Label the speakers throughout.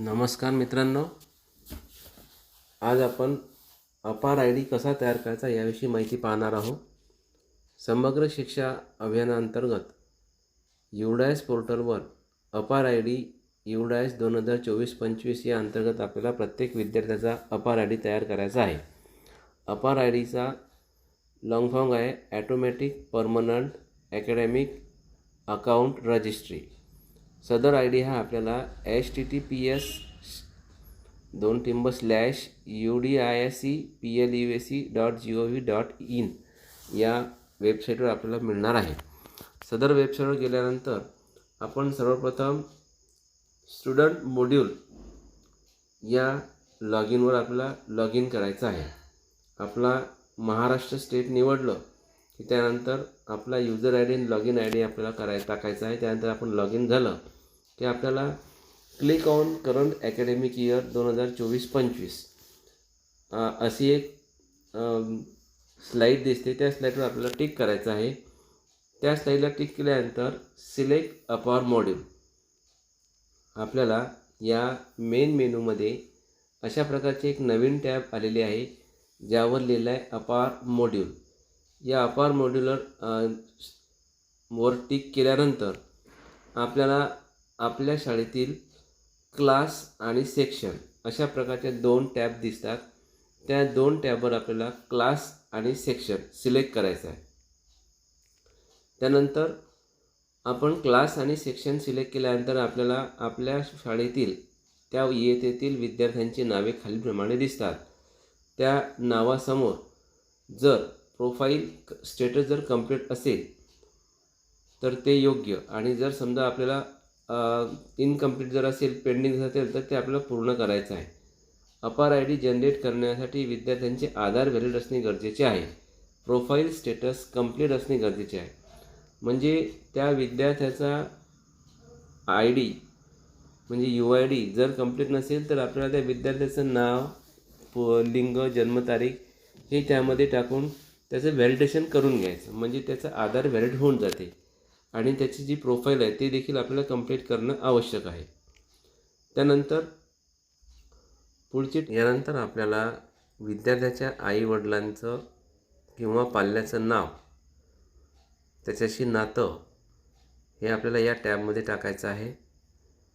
Speaker 1: नमस्कार मित्रांनो. आज आपण अपार आय डी कसा तयार करायचा याविषयी माहिती पाहणार आहोत. समग्र शिक्षा अभियानाअंतर्गत युडायस पोर्टलवर अपार आय डी युडायस दोन हजार चोवीस पंचवीस या अंतर्गत आपल्याला प्रत्येक विद्यार्थ्याचा अपार आय डी तयार करायचा आहे. अपार आय डीचा लॉंग फॉर्म आहे automatic permanent academic account registry सदर आय डी हा आपल्याला H T T P S दोन टिंब slash U D I S C P L U S dot G O V dot in in या वेबसाईटवर आपल्याला मिळणार आहे. सदर वेबसाईटवर गेल्यानंतर आपण सर्वप्रथम स्टुडंट मोड्यूल या लॉग इनवर आपल्याला लॉग इन करायचं आहे. आपला महाराष्ट्र स्टेट निवडलं की त्यानंतर आपला युजर आय डी आणि लॉग इन आय डी आपल्याला कराय टाकायचा आहे. त्यानंतर आपण लॉग इन झालं. की आपल्याला click on current academic year दोन हजार चोवीस पंचवीस. अशी एक स्लाईड दिसते. त्या स्लाईडवर आपल्याला टिक करायचं आहे. त्या स्लाईडला टिक केल्यानंतर सिलेक्ट अपार मॉड्यूल आपल्याला या मेन मेनूमध्ये अशा प्रकारचे एक नवीन टॅब आलेले आहे ज्यावर लिहिलं आहे अपार मॉड्यूल या अपार मॉड्युलर वर टिक केल्यानंतर आपल्याला आपल्या शाळेतील क्लास आणि सेक्शन अशा प्रकारचे दोन टॅब दिसतात. त्या दोन टॅबवर आपल्याला क्लास आणि सेक्शन सिलेक्ट करायचं आहे. त्यानंतर आपण क्लास आणि सेक्शन सिलेक्ट केल्यानंतर आपल्याला आपल्या शाळेतील त्या इयत्तेतील विद्यार्थ्यांची नावे खालीलप्रमाणे दिसतात. त्या नावासमोर जर प्रोफाईल स्टेटस जर कंप्लीट असेल तर ते योग्य. आणि जर समजा आपल्याला इनकम्प्लीट जर असेल पेंडिंग असेल तर ते आपल्याला पूर्ण करायचं आहे. अपार आय डी जनरेट करण्यासाठी विद्यार्थ्यांचे आधार व्हॅलिड असणे गरजेचे आहे. प्रोफाईल स्टेटस कंप्लीट असणे गरजेचे आहे. म्हणजे त्या विद्यार्थ्याचा आय डी म्हणजे यू आय डी जर कंप्लीट नसेल तर आपल्याला त्या विद्यार्थ्याचं नाव प लिंग जन्मतारीख हे त्यामध्ये टाकून त्याचं व्हॅलिडेशन करून घ्यायचं. म्हणजे त्याचा आधार व्हॅलिड होऊन जाते. आणि त्याची जी प्रोफाईल आहे ते देखील आपल्याला कंप्लीट करणं आवश्यक आहे. त्यानंतर पुढची यानंतर आपल्याला विद्यार्थ्याच्या आईवडिलांचं किंवा पाल्याचं नाव त्याच्याशी नातं हे आपल्याला या टॅबमध्ये टाकायचं आहे.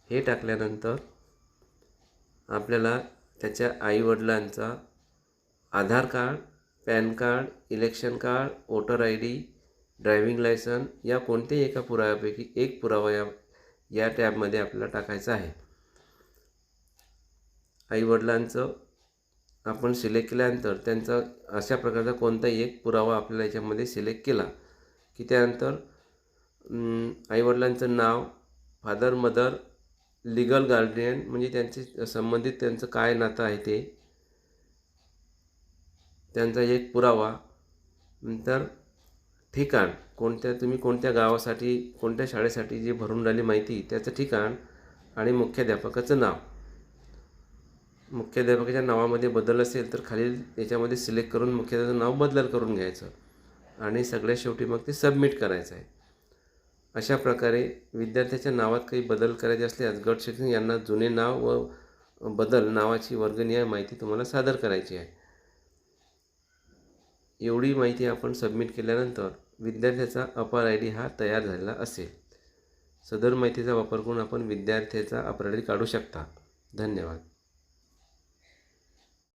Speaker 1: हे टाकल्यानंतर आपल्याला त्याच्या आईवडिलांचा Aadhaar card PAN card election card voter I D driving licence या कोणत्याही एका पुराव्यापैकी एक पुरावा या या टॅबमध्ये आपल्याला टाकायचा आहे. आईवडिलांचं आपण सिलेक्ट केल्यानंतर त्यांचा अशा प्रकारचा कोणताही एक पुरावा आपल्याला याच्यामध्ये सिलेक्ट केला की त्यानंतर आईवडिलांचं नाव फादर मदर लिगल गार्डियन म्हणजे त्यांचे संबंधित त्यांचं काय नातं आहे ते त्यांचा एक पुरावा नंतर ठिकाण कोणत्या तुम्ही कोणत्या गावासाठी कोणत्या शाळेसाठी जी भरून राहिली माहिती त्याचं ठिकाण आणि मुख्याध्यापकाचं नाव. मुख्याध्यापकाच्या नावामध्ये बदल असेल तर खालील याच्यामध्ये सिलेक्ट करून मुख्याध्यापकाचं नाव बदल करून घ्यायचं आणि सगळ्या शेवटी मग ते सबमिट करायचं आहे. अशा प्रकारे विद्यार्थ्याच्या नावात काही बदल करायचे असल्यास गट शिक्षण यांना जुने नाव व बदल नावाची वर्गणीय माहिती तुम्हाला सादर करायची आहे. एवढी माहिती आपण सबमिट केल्यानंतर विद्यार्थ्याचा अपार आय डी हा तयार झालेला असेल. सदर माहितीचा वापर करून आपण विद्यार्थ्याचा अपार आय डी काढू शकता. धन्यवाद.